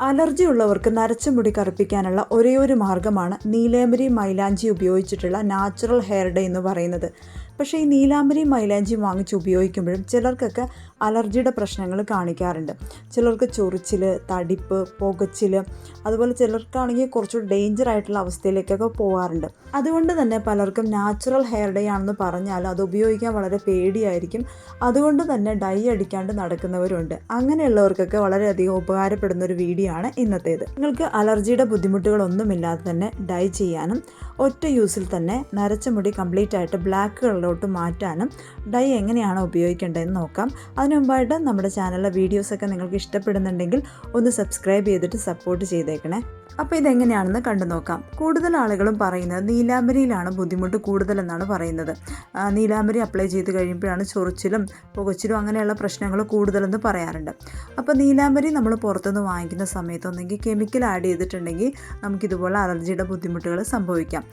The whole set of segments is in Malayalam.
അലർജി ഉള്ളവർക്ക് നരച്ച മുടി കറുപ്പിക്കാനുള്ള ഒരേ ഒരു മാർഗമാണ് നീലേമരി മൈലാഞ്ചി ഉപയോഗിച്ചിട്ടുള്ള നാച്ചുറൽ ഹെയർ ഡേ എന്ന് പറയുന്നത്. പക്ഷേ ഈ നീലാംബരി മൈലാഞ്ചി വാങ്ങിച്ച് ഉപയോഗിക്കുമ്പോഴും ചിലർക്കൊക്കെ അലർജിയുടെ പ്രശ്നങ്ങൾ കാണിക്കാറുണ്ട്. ചിലർക്ക് ചൊറിച്ചിൽ തടിപ്പ് പുകച്ചിൽ അതുപോലെ ചിലർക്കാണെങ്കിൽ കുറച്ചുകൂടി ഡേഞ്ചർ ആയിട്ടുള്ള അവസ്ഥയിലേക്കൊക്കെ പോകാറുണ്ട്. അതുകൊണ്ട് തന്നെ പലർക്കും നാച്ചുറൽ ഹെയർ ഡേ ആണെന്ന് പറഞ്ഞാൽ അത് ഉപയോഗിക്കാൻ വളരെ പേടിയായിരിക്കും. അതുകൊണ്ട് തന്നെ ഡൈ അടിക്കാണ്ട് നടക്കുന്നവരുണ്ട്. അങ്ങനെയുള്ളവർക്കൊക്കെ വളരെയധികം ഉപകാരപ്പെടുന്ന ഒരു വീഡിയോ ആണ് ഇന്നത്തേത്. നിങ്ങൾക്ക് അലർജിയുടെ ബുദ്ധിമുട്ടുകളൊന്നുമില്ലാതെ തന്നെ ഡൈ ചെയ്യാനും ഒറ്റ യൂസിൽ തന്നെ നരച്ച മുടി കംപ്ലീറ്റ് ആയിട്ട് ബ്ലാക്ക് കളറിലോട്ട് മാറ്റാനും ഡൈ എങ്ങനെയാണ് ഉപയോഗിക്കേണ്ടതെന്ന് നോക്കാം. അതിനു മുമ്പായിട്ട് നമ്മുടെ ചാനലിലെ വീഡിയോസൊക്കെ നിങ്ങൾക്ക് ഇഷ്ടപ്പെടുന്നുണ്ടെങ്കിൽ ഒന്ന് സബ്സ്ക്രൈബ് ചെയ്തിട്ട് സപ്പോർട്ട് ചെയ്തേക്കണേ. അപ്പോൾ ഇതെങ്ങനെയാണെന്ന് കണ്ടു നോക്കാം. കൂടുതൽ ആളുകളും പറയുന്നത് നീലാംബരിയിലാണ് ബുദ്ധിമുട്ട് കൂടുതലെന്നാണ് പറയുന്നത്. നീലാംബരി അപ്ലൈ ചെയ്ത് കഴിയുമ്പോഴാണ് ചൊറിച്ചിലും പുകച്ചിലും അങ്ങനെയുള്ള പ്രശ്നങ്ങൾ കൂടുതലെന്ന് പറയാറുണ്ട്. അപ്പോൾ നീലാംബരി നമ്മൾ പുറത്തുനിന്ന് വാങ്ങിക്കുന്ന സമയത്ത് ഒന്നെങ്കിൽ കെമിക്കൽ ആഡ് ചെയ്തിട്ടുണ്ടെങ്കിൽ നമുക്കിതുപോലെ അലർജിയുടെ ബുദ്ധിമുട്ടുകൾ സംഭവിക്കാം.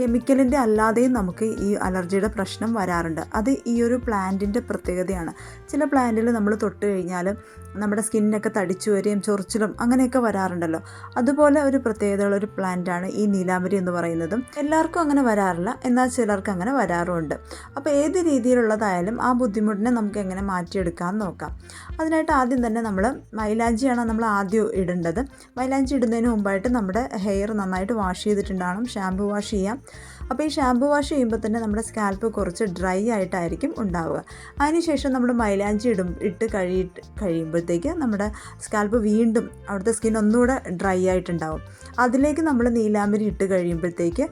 കെമിക്കലിന്റെ അല്ലാതെയും നമുക്ക് ഈ അലർജിയുടെ പ്രശ്നം വരാറുണ്ട്. അത് ഈ ഒരു പ്ലാന്റിന്റെ പ്രത്യേകതയാണ്. ചില പ്ലാന്റിൽ നമ്മൾ തൊട്ട് കഴിഞ്ഞാൽ നമ്മുടെ സ്കിന്നൊക്കെ തടിച്ചു വരികയും ചൊറിച്ചിലും അങ്ങനെയൊക്കെ വരാറുണ്ടല്ലോ. അതുപോലെ ഒരു പ്രത്യേകതയുള്ള ഒരു പ്ലാന്റാണ് ഈ നീലാംബരി എന്ന് പറയുന്നതും. എല്ലാവർക്കും അങ്ങനെ വരാറില്ല. എന്നാൽ ചിലർക്ക് അങ്ങനെ വരാറുമുണ്ട്. അപ്പോൾ ഏത് രീതിയിലുള്ളതായാലും ആ ബുദ്ധിമുട്ടിനെ നമുക്ക് എങ്ങനെ മാറ്റിയെടുക്കാമെന്ന് നോക്കാം. അതിനായിട്ട് ആദ്യം തന്നെ നമ്മൾ മൈലാഞ്ചിയാണ് നമ്മൾ ആദ്യം ഇടേണ്ടത്. മൈലാഞ്ചി ഇടുന്നതിന് മുമ്പായിട്ട് നമ്മുടെ ഹെയർ നന്നായിട്ട് വാഷ് ചെയ്തിട്ടുണ്ടാകണം ഷാമ്പു വാഷ് ചെയ്യാം. അപ്പോൾ ഈ ഷാമ്പു വാഷ് ചെയ്യുമ്പോൾ തന്നെ നമ്മുടെ സ്കാൽപ്പ് കുറച്ച് ഡ്രൈ ആയിട്ടായിരിക്കും ഉണ്ടാവുക. അതിനുശേഷം നമ്മൾ മൈലാഞ്ചി ഇടും ഇട്ട് കഴി കഴിയുമ്പോഴത്തേക്ക് നമ്മുടെ സ്കാൽപ്പ് വീണ്ടും അവിടുത്തെ സ്കിൻ ഒന്നുകൂടെ ഡ്രൈ ആയിട്ടുണ്ടാവും. അതിലേക്ക് നമ്മൾ നീലാമ്പരി ഇട്ട് കഴിയുമ്പോഴത്തേക്ക്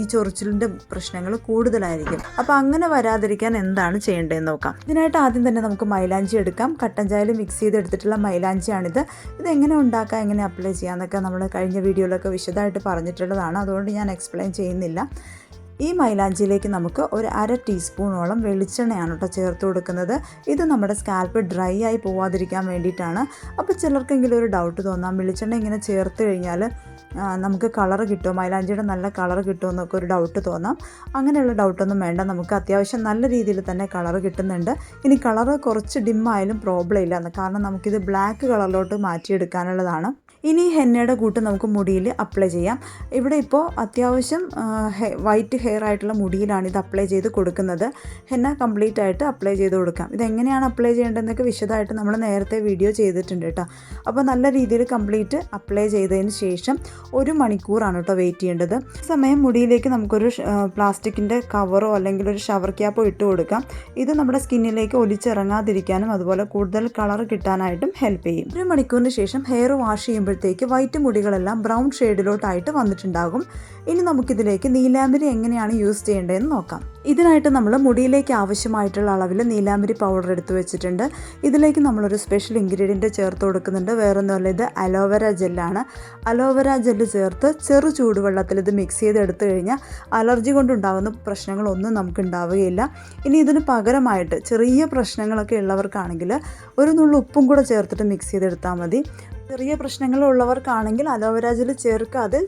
ഈ ചൊറിച്ചിലിന്റെ പ്രശ്നങ്ങൾ കൂടുതലായിരിക്കും. അപ്പോൾ അങ്ങനെ വരാതിരിക്കാൻ എന്താണ് ചെയ്യേണ്ടതെന്ന് നോക്കാം. ഇതിനായിട്ട് ആദ്യം തന്നെ നമുക്ക് മൈലാഞ്ചി എടുക്കാം. കട്ടൻ ചായയിൽ മിക്സ് ചെയ്തെടുത്തിട്ടുള്ള മൈലാഞ്ചിയാണിത്. ഇത് എങ്ങനെ ഉണ്ടാക്കാം എങ്ങനെ അപ്ലൈ ചെയ്യാമെന്നൊക്കെ നമ്മൾ കഴിഞ്ഞ വീഡിയോയിലൊക്കെ വിശദമായിട്ട് പറഞ്ഞിട്ടുള്ളതാണ്. അതുകൊണ്ട് ഞാൻ എക്സ്പ്ലെയിൻ ചെയ്യുന്നില്ല. ഈ മൈലാഞ്ചിയിലേക്ക് നമുക്ക് ഒരു അര ടീസ്പൂണോളം വെളിച്ചെണ്ണയാണ് കേട്ടോ ചേർത്ത് കൊടുക്കുന്നത്. ഇത് നമ്മുടെ സ്കാൽപ്പ് ഡ്രൈ ആയി പോവാതിരിക്കാൻ വേണ്ടിയിട്ടാണ്. അപ്പോൾ ചിലർക്കെങ്കിലും ഒരു ഡൗട്ട് തോന്നാം വെളിച്ചെണ്ണ ഇങ്ങനെ ചേർത്ത് കഴിഞ്ഞാൽ നമുക്ക് കളർ കിട്ടും. മൈലാഞ്ചിയുടെ നല്ല കളർ കിട്ടുമോ എന്നൊക്കെ ഒരു ഡൗട്ട് തോന്നാം. അങ്ങനെയുള്ള ഡൗട്ടൊന്നും വേണ്ട. നമുക്ക് അത്യാവശ്യം നല്ല രീതിയിൽ തന്നെ കളർ കിട്ടുന്നുണ്ട്. ഇനി കളർ കുറച്ച് ഡിമ്മായാലും പ്രോബ്ലം ഇല്ല. കാരണം നമുക്കിത് ബ്ലാക്ക് കളറിലോട്ട് മാറ്റിയെടുക്കാനുള്ളതാണ്. ഇനി ഹെന്നയുടെ കൂട്ട് നമുക്ക് മുടിയിൽ അപ്ലൈ ചെയ്യാം. ഇവിടെ ഇപ്പോൾ അത്യാവശ്യം വൈറ്റ് ഹെയർ ആയിട്ടുള്ള മുടിയിലാണ് ഇത് അപ്ലൈ ചെയ്ത് കൊടുക്കുന്നത്. ഹെന്ന കംപ്ലീറ്റ് ആയിട്ട് അപ്ലൈ ചെയ്ത് കൊടുക്കാം. ഇതെങ്ങനെയാണ് അപ്ലൈ ചെയ്യേണ്ടതെന്നൊക്കെ വിശദമായിട്ട് നമ്മൾ നേരത്തെ വീഡിയോ ചെയ്തിട്ടുണ്ട് കേട്ടോ. അപ്പോൾ നല്ല രീതിയിൽ കംപ്ലീറ്റ് അപ്ലൈ ചെയ്തതിന് ശേഷം ഒരു മണിക്കൂറാണ് കേട്ടോ വെയിറ്റ് ചെയ്യേണ്ടത്. സമയം മുടിയിലേക്ക് നമുക്കൊരു പ്ലാസ്റ്റിക്കിന്റെ കവറോ അല്ലെങ്കിൽ ഒരു ഷവർ ക്യാപ്പോ ഇട്ട് കൊടുക്കാം. ഇത് നമ്മുടെ സ്കിന്നിലേക്ക് ഒലിച്ചിറങ്ങാതിരിക്കാനും അതുപോലെ കൂടുതൽ കളർ കിട്ടാനായിട്ടും ഹെൽപ്പ് ചെയ്യും. ഒരു മണിക്കൂറിന് ശേഷം ഹെയർ വാഷ് ചെയ്യുമ്പോഴത്തേക്ക് വൈറ്റ് മുടികളെല്ലാം ബ്രൗൺ ഷെയ്ഡിലോട്ടായിട്ട് വന്നിട്ടുണ്ടാകും. ഇനി നമുക്കിതിലേക്ക് നീലാമ്പരി എങ്ങനെയാണ് യൂസ് ചെയ്യേണ്ടതെന്ന് നോക്കാം. ഇതിനായിട്ട് നമ്മൾ മുടിയിലേക്ക് ആവശ്യമായിട്ടുള്ള അളവിൽ നീലാമ്പരി പൗഡർ എടുത്തു വെച്ചിട്ടുണ്ട്. ഇതിലേക്ക് നമ്മളൊരു സ്പെഷ്യൽ ഇൻഗ്രീഡിയന്റ് ചേർത്ത് കൊടുക്കുന്നുണ്ട്. വേറൊന്നുമല്ല ഇത് അലോവേര ജെല്ലാണ് അലോവേര ജെല്ല് ചേർത്ത് ചെറു ചൂടുവെള്ളത്തിൽ ഇത് മിക്സ് ചെയ്ത് എടുത്തു കഴിഞ്ഞാൽ അലർജി കൊണ്ടുണ്ടാകുന്ന പ്രശ്നങ്ങളൊന്നും നമുക്ക് ഉണ്ടാവുകയില്ല ഇനി ഇതിന് പകരമായിട്ട് ചെറിയ പ്രശ്നങ്ങളൊക്കെ ഉള്ളവർക്കാണെങ്കിൽ ഒരു നുള്ളു ഉപ്പും കൂടെ ചേർത്തിട്ട് മിക്സ് ചെയ്തെടുത്താൽ മതി. ചെറിയ പ്രശ്നങ്ങളുള്ളവർക്കാണെങ്കിൽ അലോവേര ജെല്ല് ചേർക്കാതെ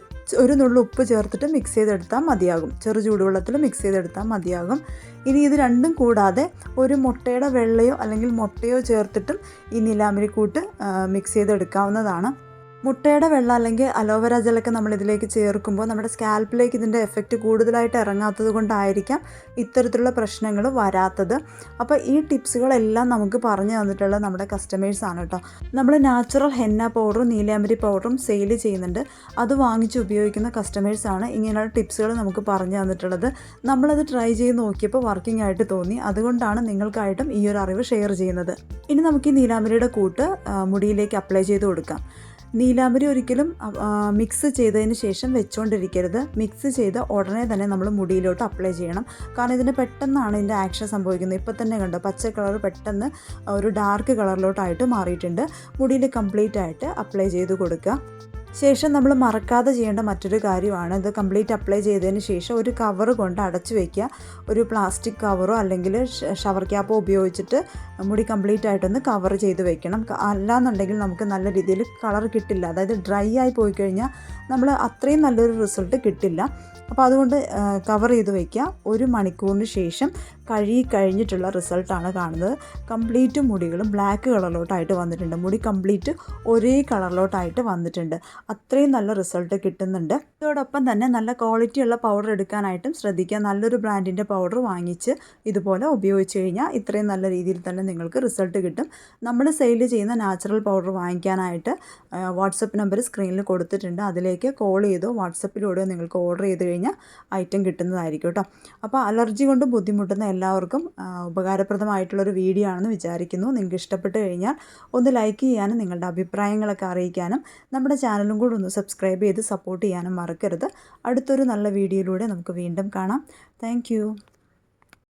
ഒരു നുള്ളു ഉപ്പ് ചേർത്തിട്ട് മിക്സ് ചെയ്തെടുത്താൽ മതിയാകും. ചെറു ചൂടുവെള്ളത്തിൽ മിക്സ് ചെയ്തെടുത്താൽ മതിയാകും. ഇനി ഇത് രണ്ടും കൂടാതെ ഒരു മുട്ടയുടെ വെള്ളയോ അല്ലെങ്കിൽ മുട്ടയോ ചേർത്തിട്ടും ഈ നിലാമ്പരിക്കൂട്ട് മിക്സ് ചെയ്തെടുക്കാവുന്നതാണ്. മുട്ടയുടെ വെള്ളം അല്ലെങ്കിൽ അലോവേര ജെല്ലൊക്കെ നമ്മൾ ഇതിലേക്ക് ചേർക്കുമ്പോൾ നമ്മുടെ സ്കാൽപ്പിലേക്ക് ഇതിന്റെ എഫക്റ്റ് കൂടുതലായിട്ട് ഇറങ്ങാത്തത് കൊണ്ടായിരിക്കാം ഇത്തരത്തിലുള്ള പ്രശ്നങ്ങൾ വരാത്തത്. അപ്പോൾ ഈ ടിപ്സുകളെല്ലാം നമുക്ക് പറഞ്ഞു തന്നിട്ടുള്ള നമ്മുടെ കസ്റ്റമേഴ്സാണ് കേട്ടോ. നമ്മൾ നാച്ചുറൽ ഹെന്ന പൗഡറും നീലാമ്പരി പൗഡറും സെയിൽ ചെയ്യുന്നുണ്ട്. അത് വാങ്ങിച്ച് ഉപയോഗിക്കുന്ന കസ്റ്റമേഴ്സാണ് ഇങ്ങനെയുള്ള ടിപ്സുകൾ നമുക്ക് പറഞ്ഞു തന്നിട്ടുള്ളത്. നമ്മളത് ട്രൈ ചെയ്ത് നോക്കിയപ്പോൾ വർക്കിംഗ് ആയിട്ട് തോന്നി. അതുകൊണ്ടാണ് നിങ്ങൾക്കായിട്ടും ഈ ഒരു അറിവ് ഷെയർ ചെയ്യുന്നത്. ഇനി നമുക്ക് ഈ നീലാമ്പരിയുടെ കൂട്ട് മുടിയിലേക്ക് അപ്ലൈ ചെയ്ത് കൊടുക്കാം. നീലാമ്പരി ഒരിക്കലും മിക്സ് ചെയ്തതിന് ശേഷം വെച്ചുകൊണ്ടിരിക്കരുത് മിക്സ് ചെയ്ത് ഉടനെ തന്നെ നമ്മൾ മുടിയിലോട്ട് അപ്ലൈ ചെയ്യണം. കാരണം ഇതിന് പെട്ടെന്നാണ് ഇതിന്റെ ആക്ഷൻ സംഭവിക്കുന്നത്. ഇപ്പം തന്നെ കണ്ടോ പച്ച കളർ പെട്ടെന്ന് ഒരു ഡാർക്ക് കളറിലോട്ടായിട്ട് മാറിയിട്ടുണ്ട്. മുടിയിൽ കംപ്ലീറ്റ് ആയിട്ട് അപ്ലൈ ചെയ്ത് കൊടുക്കുക. ശേഷം നമ്മൾ മറക്കാതെ ചെയ്യേണ്ട മറ്റൊരു കാര്യമാണ് ഇത് കംപ്ലീറ്റ് അപ്ലൈ ചെയ്തതിന് ശേഷം ഒരു കവർ കൊണ്ട് അടച്ചു വയ്ക്കുക ഒരു പ്ലാസ്റ്റിക് കവറോ അല്ലെങ്കിൽ ഷവർ ക്യാപ്പോ ഉപയോഗിച്ചിട്ട് മുടി കംപ്ലീറ്റ് ആയിട്ടൊന്ന് കവർ ചെയ്ത് വെക്കണം. അല്ലാന്നുണ്ടെങ്കിൽ നമുക്ക് നല്ല രീതിയിൽ കളർ കിട്ടില്ല. അതായത് ഡ്രൈ ആയി പോയി കഴിഞ്ഞാൽ നമ്മൾ അത്രയും നല്ലൊരു റിസൾട്ട് കിട്ടില്ല. അപ്പോൾ അതുകൊണ്ട് കവർ ചെയ്ത് വയ്ക്കുക ഒരു മണിക്കൂറിന് ശേഷം കഴുകി കഴിഞ്ഞിട്ടുള്ള റിസൾട്ടാണ് കാണുന്നത്. കംപ്ലീറ്റ് മുടികളും ബ്ലാക്ക് കളറിലോട്ടായിട്ട് വന്നിട്ടുണ്ട്. മുടി കംപ്ലീറ്റ് ഒരേ കളറിലോട്ടായിട്ട് വന്നിട്ടുണ്ട്. അത്രയും നല്ല റിസൾട്ട് കിട്ടുന്നുണ്ട്. ഇതോടൊപ്പം തന്നെ നല്ല ക്വാളിറ്റിയുള്ള പൗഡർ എടുക്കാനായിട്ടും ശ്രദ്ധിക്കുക. നല്ലൊരു ബ്രാൻഡിന്റെ പൗഡർ വാങ്ങിച്ച് ഇതുപോലെ ഉപയോഗിച്ച് കഴിഞ്ഞാൽ ഇത്രയും നല്ല രീതിയിൽ തന്നെ നിങ്ങൾക്ക് റിസൾട്ട് കിട്ടും. നമ്മൾ സെയിൽ ചെയ്യുന്ന നാച്ചുറൽ പൗഡർ വാങ്ങിക്കാനായിട്ട് വാട്സപ്പ് നമ്പർ സ്ക്രീനിൽ കൊടുത്തിട്ടുണ്ട്. അതിലേക്ക് കോൾ ചെയ്തോ വാട്സപ്പിലൂടെയോ നിങ്ങൾക്ക് ഓർഡർ ചെയ്ത് കഴിഞ്ഞാൽ ഐറ്റം കിട്ടുന്നതായിരിക്കും കേട്ടോ അപ്പോൾ അലർജി കൊണ്ട് ബുദ്ധിമുട്ടുന്ന എല്ലാവർക്കും ഉപകാരപ്രദമായിട്ടുള്ളൊരു വീഡിയോ ആണെന്ന് വിചാരിക്കുന്നു. നിങ്ങൾക്ക് ഇഷ്ടപ്പെട്ട് കഴിഞ്ഞാൽ ഒന്ന് ലൈക്ക് ചെയ്യാനും നിങ്ങളുടെ അഭിപ്രായങ്ങളൊക്കെ അറിയിക്കാനും നമ്മുടെ ചാനലും കൂടെ ഒന്ന് സബ്സ്ക്രൈബ് ചെയ്ത് സപ്പോർട്ട് ചെയ്യാനും മറക്കരുത്. അടുത്തൊരു നല്ല വീഡിയോയിലൂടെ നമുക്ക് വീണ്ടും കാണാം. താങ്ക്